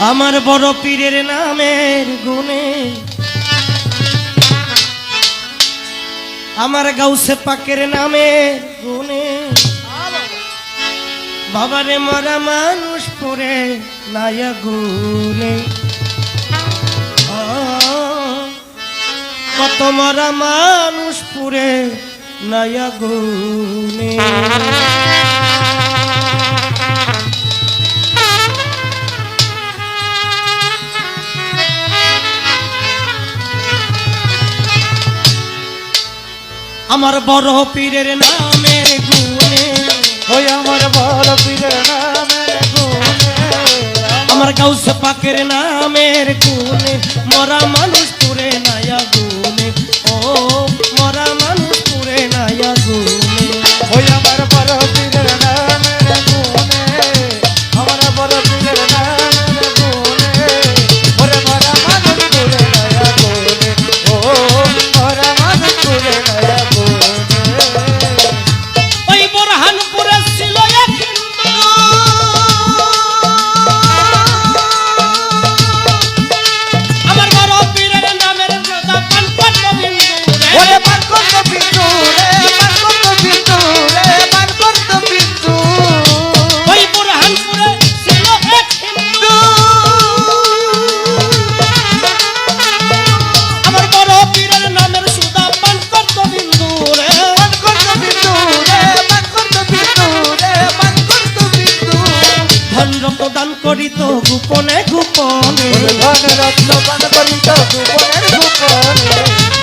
আমার বড় পীরের নামের গুণে। আমার গাউসে পাকের নামে গুণে। বাবারে মরা মানুষ পরে নায়া গুণে কত মরা মানুষ পুরে নায়া গুণে আমার বড় পীরের নামের গুণে, ওই আমার বড় পীরের নামের গুণে। আমার গাউস পাকের নামের গুণে, মরা মানুষ পুরে নায়া গুণে, ও মরা মানুষ পুরে নায়া গুণে। ওই আমার ধনে ধন রত্ন পান করিত গোপনে গোপনে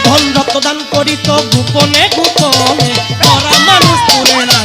ধন রক্তদান করিত গোপনে গোপনে করা মানুষ করে না।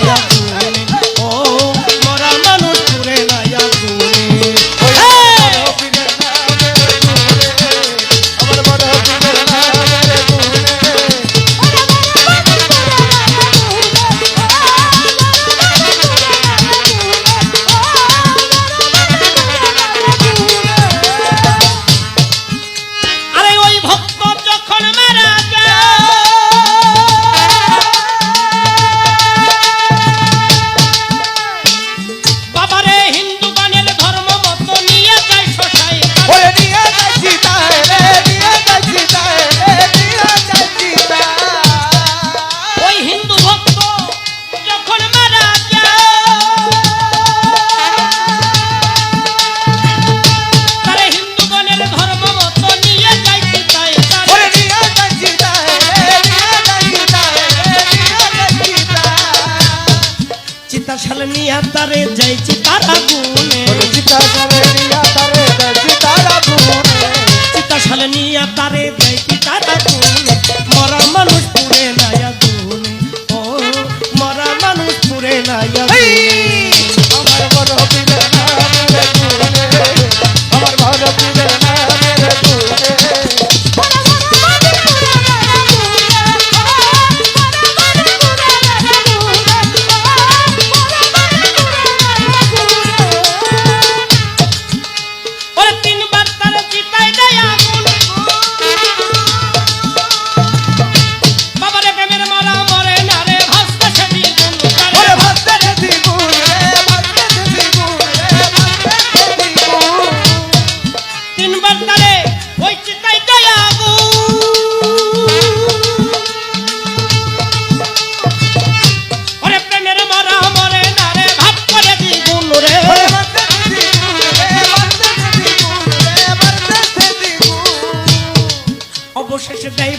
দিয়া তারে যাইছি তারা গুনে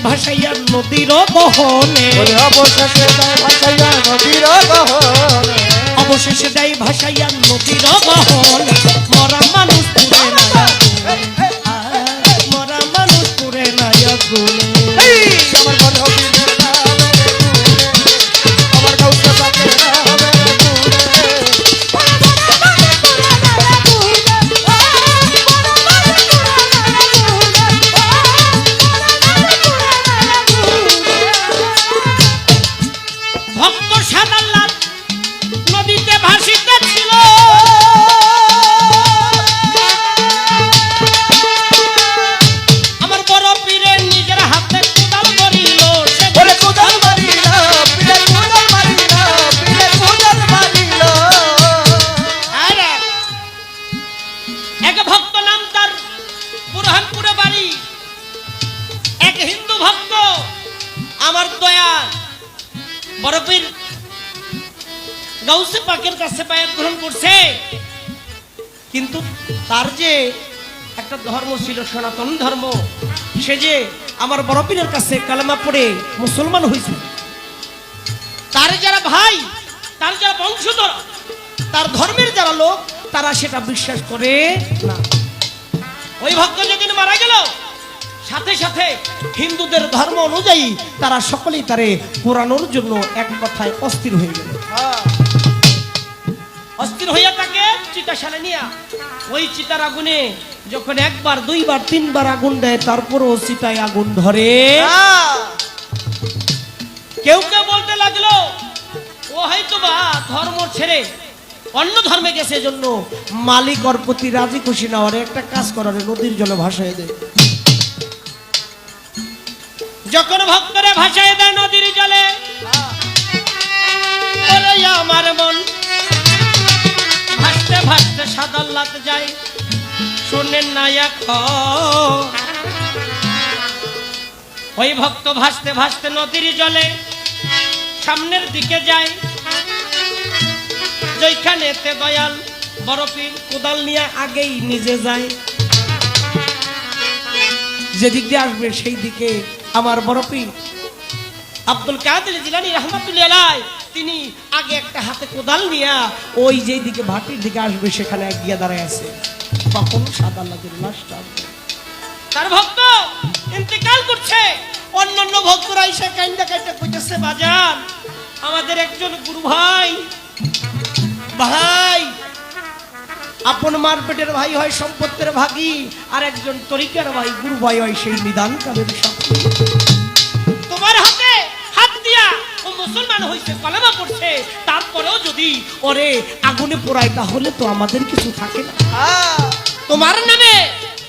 ভাসাইয়ার নদীর বহনে। অবশেষে তাই ভাসাইয়া নদীর বহনে। অবশেষে দেয় ভাসাইয়ার নদীর বহনে। বরফির গাউসে পাকের কাছে পায়ে গ্রহণ করছে। কিন্তু তার যে একটা ধর্ম ছিল, সনাতন ধর্ম, সে যে আমার বরফিনের কাছে কালেমা পড়ে মুসলমান হয়েছে। তার যারা ভাই, তার যারা বংশধর, তার ধর্মের যারা লোক, তারা সেটা বিশ্বাস করে না। ওই ভক্ত যেদিন মারা গেল সাথে সাথে হিন্দুদের ধর্ম অনুযায়ী তারা সকলেই তারে পুরানোর জন্য এক কথায় অস্থির হয়ে গেল। হ্যাঁ। অস্থির হইয়া তাকে চিতাশালে নিয়া। ওই চিতার আগুনে যখন একবার দুইবার তিনবার আগুন দেয় তারপরও চিতায় আগুন ধরে। হ্যাঁ। কেউ কেউ বলতে লাগল ও হয়তো বা ধর্ম ছেড়ে অন্য ধর্মে গেছে জন্য মালিক ওর প্রতি রাজি খুশি না ওরে একটা কাজ করার নদীর জলে ভাসায় দেয় যখন ভক্তরে ভাসায় দেয় নদীর জলে আমার মন। ভাসতে ভাসতে সাদাল্লাত যায় শোনেন না ওই ভক্ত ভাসতে ভাসতে নদীর জলে সামনের দিকে যায় যেখানেতে দয়াল বরফির কোদাল নিয়ে আগেই নিজে যায় যেদিক দিয়ে আসবে সেই দিকে আমার বড় বরফি আব্দুল কাদের জিলানি রহমাতুল্লাহ তিনি আগে একটা হাতে কোদাল নিয়ে ওই যেই দিকে ভাটির দিকে আসবে, সেখানে গিয়ে দাঁড়ায় আছে। তখন সাদা লাজের লাশটা। তার ভক্ত ইন্তেকাল করছে। অন্যান্য ভক্তরা এসে কাইন্দা কাইন্দা কইতেছে, বাজান, আমাদের একজন গুরু ভাই ভাই আপন মার পেটের ভাই হয় সম্পত্তির ভাগী আর একজন তরিকার ভাই গুরু ভাই হয় সেই নিদান কালের তোমার হাতে হাত দিয়া ও মুসলমান হইছে কলেমা পড়ছে তারপরেও যদি ওরে আগুনে পোড়ায় তাহলে তো আমাদের কিছু থাকে না। হ্যাঁ। তোমার নামে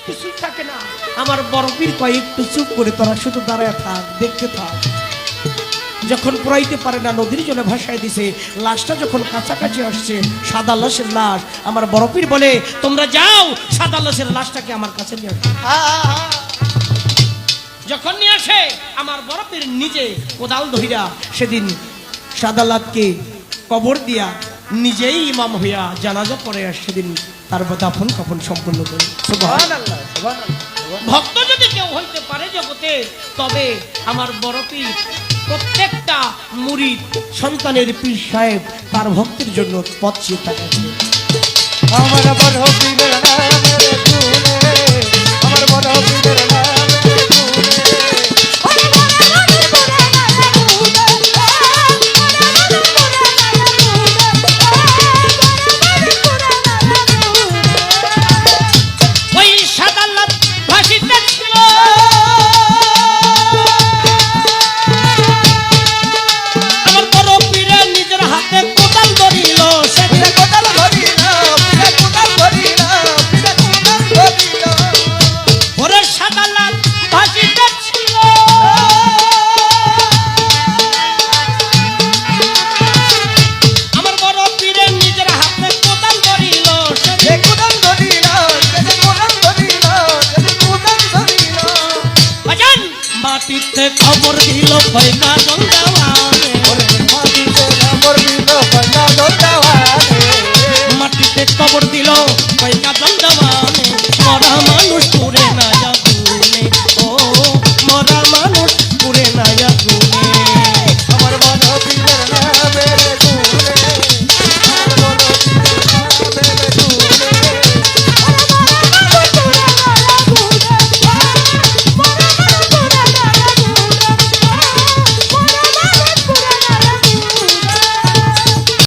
কিছুই থাকে না। আমার বরফির কয় একটু চুপ করে তোরা শুধু দাঁড়ায় থাক দেখতে থাক। যখন পুরাইতে পারে না নদীর জলে ভাসায় দিছে। লাশটা যখন কাছাকাছি আসছে সাদা লাশের লাশ। আমার বরফির বলে তোমরা যাও সাদা লাশের লাশটাকে আমার কাছে নিয়ে আসো। যখন নিয়ে আসে আমার বরফের নিজে কোদাল ধইরা সেদিন সাদালাতকে কবর দিয়া নিজেই ইমাম হইয়া জানাজা পরে আর সেদিন তার দাফন কাফন সম্পূর্ণ করে। ভক্ত যদি কেউ হইতে পারে জগতে তবে আমার পীর প্রত্যেকটা মুরিদ সন্তানের পীর সাহেব তার ভক্তির জন্য পথ চেয়ে থাকে। আমার বড় খবর দিল ফয়না দন্দাওয়ানে মাটিতে খবর দিল